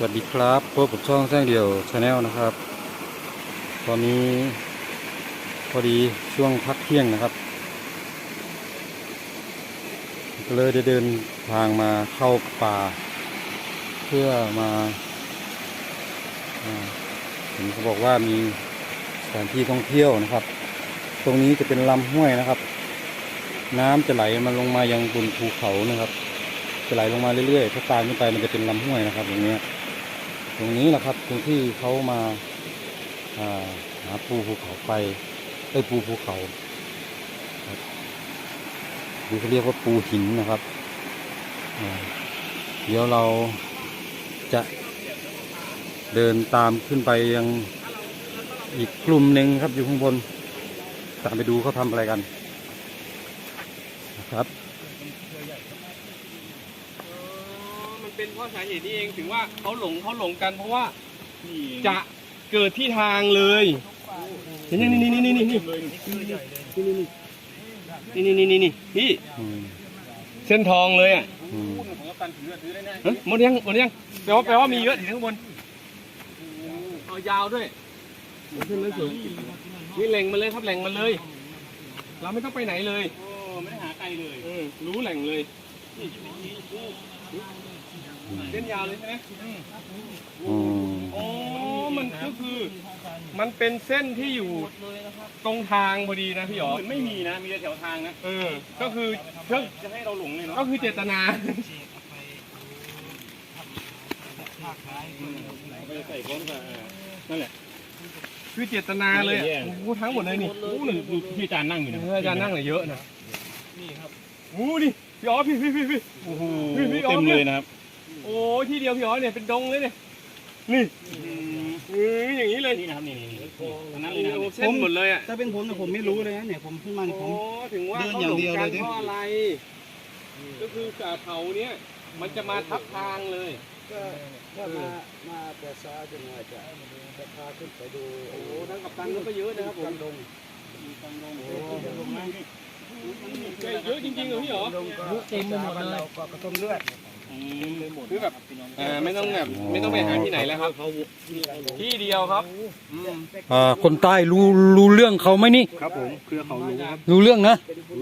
สวัสดีครับพบกับช่องแจ้งเดียวชาแนลนะครับ ตอนนี้พอดีช่วงพักเที่ยงนะครับเลยได้เดินทางมาเข้าป่า เพื่อมาเห็นเขาบอกว่ามีสถานที่ท่องเที่ยวนะครับ ตรงนี้จะเป็นลำห้วยนะครับ น้ำจะไหลมาลงมายังบนภูเขานะครับจะไหลลงมาเรื่อยๆ ถ้าตามขึ้นไปมันจะเป็นลำห้วยนะครับตรงเนี้ย ตรงนี้แหละครับตรงที่เขามาาหาปูภูเขาไฟไอ้ปูภูเขาหรือเขาเรียกว่าปูหินนะครับ เดี๋ยวเราจะเดินตามขึ้นไปยังอีกกลุ่มหนึ่งครับอยู่ข้างบน ตามไปดูเขาทำอะไรกันนะครับ เป็นเพราะสาเหตุนี้เองถึงว่าเขาหลงเขาหลงกันเพราะว่าจะเกิดที่ทางเลย เห็นยังนี่นี่นี่นี่นี่นี่นี่นี่นี่นี่พี่อืมเส้นทองเลยอะอืมเฮ้ยหมดยังหมดยังแปลว่าแปลว่ามีเยอะถึงข้างบนเอายาวด้วยขึ้นแล้วสูงนี่แหล่งมันเลยครับแหล่งมันเลย เราไม่ต้องไปไหนเลยไม่ได้หาไกลเลยรู้แหล่งเลย เส้นยาวเลยใช่ไหมอืมอ๋อ มันก็คือ มันเป็นเส้นที่อยู่ตรงทางพอดีนะพี่หยอเหมือนไม่มีนะ มีแต่แถวทางนะ เออ ก็คือก็จะให้เราหลงเลยเนาะ ก็คือเจตนาไม่ได้ใส่พร้อมกับนั่นแหละ คือเจตนาเลยอะโอ้โหทั้งหมดเลยนี่โอ้หนึ่งที่อาจารย์นั่งอยู่เอนะออาจารย์นั่งเลยเยอะนะ นี่ครับโอ้นี่พี่อ๋อพี่พี่พี่พี่โอ้โหพี่พี่ออฟเต็มเลยนะครับโอ้ที่เดียวพี่อ๋อเนี่ยเป็นดงเลยเนี่ยนี่เอออย่างนี้เลยนี่นะครับนี่นี่นี่ตรงนั้นเลยนี่นะโอ้เส้นหมดเลยอะถ้าเป็นผมนะผมไม่รู้เลยนะเนี่ยผมเพิ่งมาผโอ้มถึงว่าเดินเขาอย่าหลงเดียวกันเลยดิเพราะอะไร ก็คือจาเขาเนี่ยมันจะมาทับทางเลย ก็ถ้ามามาแต่ช้าจะหน่อยจะจะพาขึ้นไปดูโอ้ทั้งกับตันก็เยอะนะครับผมกันดงเยอะจริงๆเหรอพี่เหรอเต็มหมดเลยก็กระต้มเลือด คือแบบเออไม่ต้องแบบไม่ต้องไปหาที่ไหนแล้วครับที่เดียวครับอืมอ่าคนใต้รู้รู้เรื่องเขาไหมนี่ ครับผมเครือเขารู้ครับรู้เรื่องนะ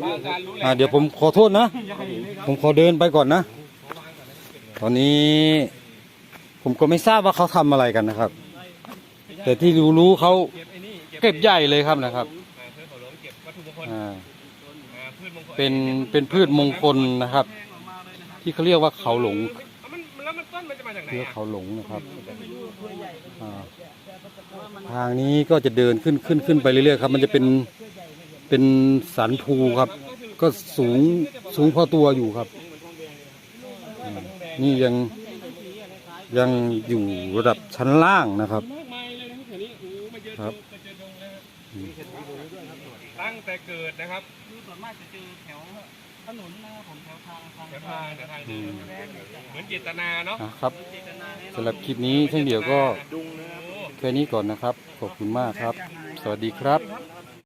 บ้านอาจารย์รู้แหละอ่าเดี๋ยวผมขอโทษนะใหญ่เลยครับผมขอเดินไปก่อนนะ ตอนนี้ ผมก็ไม่ทราบว่าเขาทำอะไรกันนะครับ แต่ที่รู้รู้เขาเก็บไอ้นี่เก็บใหญ่เลยครับนะครับอ่าเพื่อนเขาหลงเก็บวัตถุมงคลอ่าอ่าพืชมงคลเป็นเป็นพืชมงคลนะครับ ที่เขาเรียกว่าเขาหลง มันแล้วมันต้นมันจะมาจากไหนเรืออะเขาหลงนะครับอ่าทางนี้ก็จะเดินขึ้นขึ้นขึ้นไปเรื่อยๆครับ มันจะเป็นเป็นสันภูครับ ก็สูงสูงพอตัวอยู่ครับอ่านี่ยังยังอยู่ระดับชั้นล่างนะครับ มากมายเลยนะครับแถวนี้โอ้โหมาเจอครัดบงมาเจอดงแล้วตั้งแต่เกิดนะครับ คือส่วนมากจะเจอแถว ถนนนะครับผมแถวทางทางแถวทางแถวทางเดินเหมือนเจตนาเนาะนะครับสำหรับคลิปนี้เช่นเดียวก็แค่นี้ก่อนนะครับ ขอบคุณมากครับ สวัสดีครับ ค